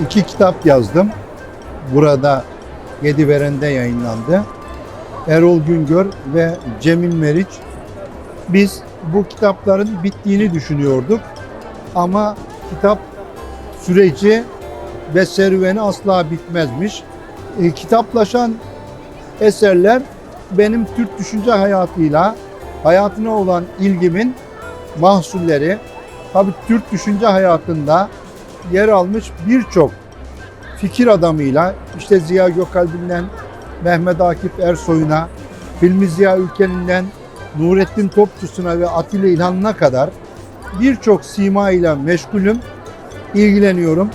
iki kitap yazdım. Burada Yediveren'de yayınlandı. Erol Güngör ve Cemil Meriç. Biz bu kitapların bittiğini düşünüyorduk. Ama kitap süreci ve serüveni asla bitmezmiş. E, kitaplaşan eserler benim Türk düşünce hayatıyla hayatına olan ilgimin mahsulleri. Tabii Türk düşünce hayatında yer almış birçok fikir adamıyla işte Ziya Gökalp'inden Mehmet Akif Ersoy'una, Hilmi Ziya Ülken'inden Nurettin Topçusu'na ve Atilla İlhan'ına kadar birçok sima ile meşgulüm, ilgileniyorum.